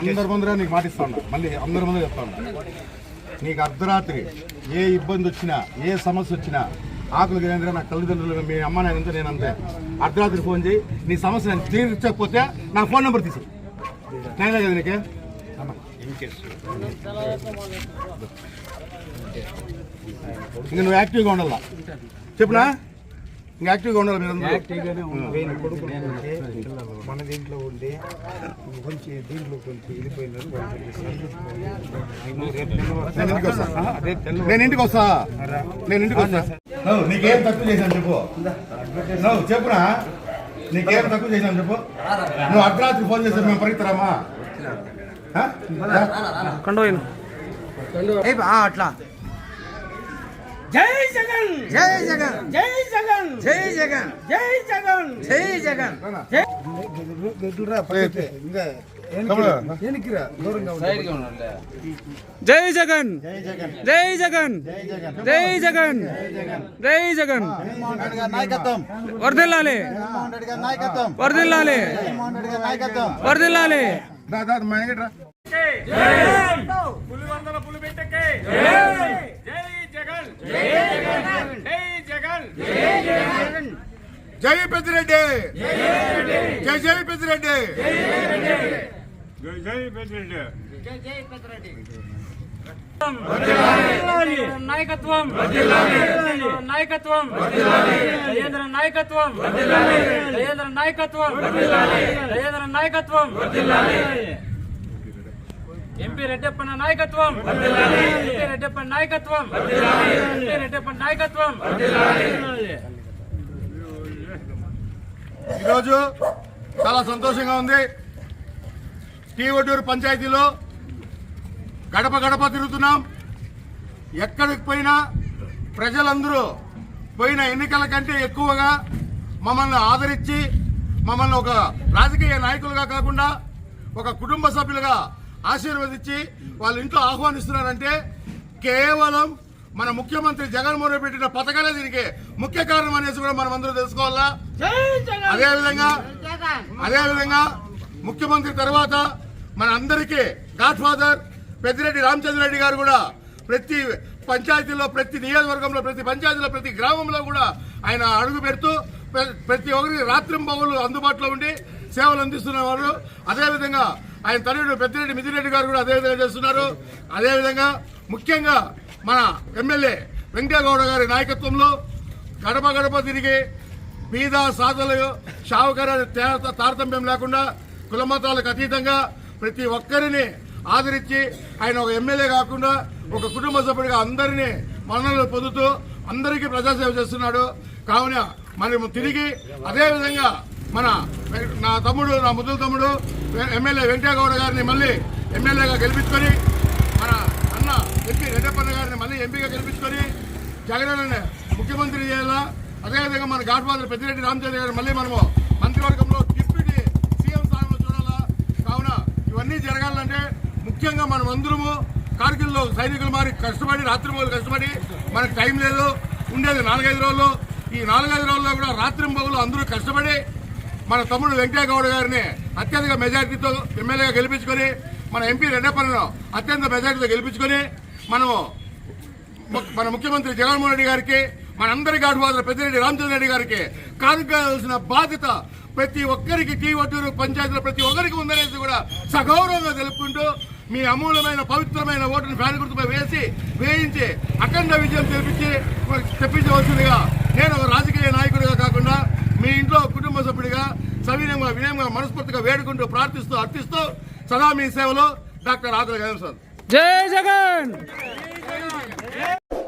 అందరి ముందర నీకు మాటిస్తా ఉన్నా. మళ్ళీ అందరి ముందర చెప్తా ఉన్నా. నీకు అర్ధరాత్రి ఏ ఇబ్బంది వచ్చినా ఏ సమస్య వచ్చినా ఆకులకి తినేంద్ర నా తల్లిదండ్రులు మీ అమ్మ నాయనంతా నేను అంతే. అర్ధరాత్రి ఫోన్ చేయి నీ సమస్య నేను తీర్చకపోతే నా ఫోన్ నెంబర్ తీసు నేను కదా నీకే? ఇంకా నువ్వు యాక్టివ్గా ఉండాలా? చెప్పునా? ఇంకా యాక్టివ్గా ఉండాలి మీరు మన దీంట్లో ఉండి కొంచెం దీంట్లో కొంచెం వెళ్ళిపోయినారు. నేను ఇంటికి వస్తా. నేను ఇంటికి వస్తా. నీకేం తక్కువ చేశాను చెప్పు. చెప్పురా. నీకేం తక్కువ చేశాను చెప్పు. నువ్వు అర్ధరాత్రి ఫోన్ చేస్తే మేము పరిగెత్తరామా? అట్లా. జై జగన్ జై జగన్ జై జగన్ జై జగన్ జై జగన్ జై జగన్ జై జగన్ జై జగన్ జై జగన్ జై జగన్ జై జగన్ జై జగన్ జగన్మోహన్ రెడ్డి గారి నాయకత్వం వర్ధిల్లాలి జై పెద్దిరెడ్డి జై జై పెద్దిరెడ్డి నాయకత్వం నాయకత్వం నరేంద్ర నాయకత్వం నరేంద్ర నాయకత్వం నరేంద్ర నాయకత్వం ఎంపీ రెడ్డప్పన్న నాయకత్వం ఎంపీ రెడ్డప్పన్న నాయకత్వం ఎంపీ రెడ్డప్పన్న నాయకత్వం ఈరోజు చాలా సంతోషంగా ఉంది. టీ ఒడ్డూరు పంచాయతీలో గడప గడప తిరుగుతున్నాం. ఎక్కడికి పోయినా ప్రజలందరూ పోయిన ఎన్నికల కంటే ఎక్కువగా మమ్మల్ని ఆదరించి మమ్మల్ని ఒక రాజకీయ నాయకులుగా కాకుండా ఒక కుటుంబ సభ్యులుగా ఆశీర్వదించి వాళ్ళ ఇంట్లో ఆహ్వానిస్తున్నారంటే కేవలం మన ముఖ్యమంత్రి జగన్మోహన్ రెడ్డి పెట్టిన పథకాలే దీనికి ముఖ్య కారణం అనేసి కూడా మనం అందరూ తెలుసుకోవాలా? అదే విధంగా అదే విధంగా ముఖ్యమంత్రి తర్వాత మన అందరికీ గాడ్ ఫాదర్ పెద్దిరెడ్డి రామచంద్రరెడ్డి గారు కూడా ప్రతి పంచాయతీలో ప్రతి నియోజకవర్గంలో ప్రతి పంచాయతీలో ప్రతి గ్రామంలో కూడా ఆయన అడుగు పెడుతూ ప్రతి ఒక్కరికి రాత్రింబగళ్ళు అందుబాటులో ఉండి సేవలు అందిస్తున్నవారు. అదేవిధంగా ఆయన తనయుడు పెద్దిరెడ్డి మిథిరెడ్డి గారు కూడా అదేవిధంగా చేస్తున్నారు. అదేవిధంగా ముఖ్యంగా మన ఎమ్మెల్యే వెంకటగౌడ గారి నాయకత్వంలో గడప గడప తిరిగి బీద సాధలు షావుకర తారతమ్యం లేకుండా కులమతాలకు అతీతంగా ప్రతి ఒక్కరిని ఆదరించి ఆయన ఒక ఎమ్మెల్యే కాకుండా ఒక కుటుంబ సభ్యుడిగా అందరినీ మన్నలు పొందుతూ అందరికీ ప్రజాసేవ చేస్తున్నాడు. కావున మనం తిరిగి అదేవిధంగా మన నా తమ్ముడు నా ముద్దుల తమ్ముడు ఎమ్మెల్యే వెంకటేగౌడ గారిని మళ్ళీ ఎమ్మెల్యేగా గెలిపించుకొని మన అన్న ఎంపీ రెడ్డప్పన్న గారిని మళ్ళీ ఎంపీగా గెలిపించుకొని జగన్ ముఖ్యమంత్రి చేయాలా? అదేవిధంగా మన గాడ్ ఫాదర్ పెద్దిరెడ్డి రామచంద్ర గారు మళ్ళీ మనము మంత్రివర్గంలో డిప్యూటీ సీఎం స్థానంలో చూడాలా? కావున ఇవన్నీ జరగాలంటే ముఖ్యంగా మనం అందరము కార్గిల్లో సైనికులు మారి కష్టపడి రాత్రి కష్టపడి మనకు టైం లేదు. ఉండేది నాలుగైదు రోజులు. ఈ నాలుగైదు రోజుల్లో కూడా రాత్రి అందరూ కష్టపడి మన తమ్ముడు వెంకయ్య గౌడ్ గారిని అత్యధిక మెజార్టీతో ఎమ్మెల్యేగా గెలిపించుకొని మన ఎంపీ రెడ్డప్పలను అత్యంత మెజార్టీతో గెలిపించుకొని మనము మన ముఖ్యమంత్రి జగన్మోహన్ రెడ్డి గారికి మనందరి గాడు ఫాదర్ పెద్దిరెడ్డి రామచంద్ర రెడ్డి గారికి కానుకోవాల్సిన బాధ్యత ప్రతి ఒక్కరికి టీ ఒట్టూరు పంచాయతీలో ప్రతి ఒక్కరికి ఉందనేసి కూడా సగౌరవంగా తెలుపుకుంటూ మీ అమూలమైన పవిత్రమైన ఓటును ఫ్యాన్ గుర్తుపై వేసి వేయించి అఖండ విజయం తెప్పించి తెప్పించవలసిందిగా నేను ఒక రాజకీయ నాయకుడిగా కాకుండా మీ ఇంట్లో కుటుంబ సభ్యుడిగా సవినయంగా వినయంగా మనస్ఫూర్తిగా వేడుకుంటూ ప్రార్థిస్తూ అర్థిస్తూ సదా మీ సేవలో డాక్టర్ ఆకుల గణేశ్వర్ జై జగన్! Yeah.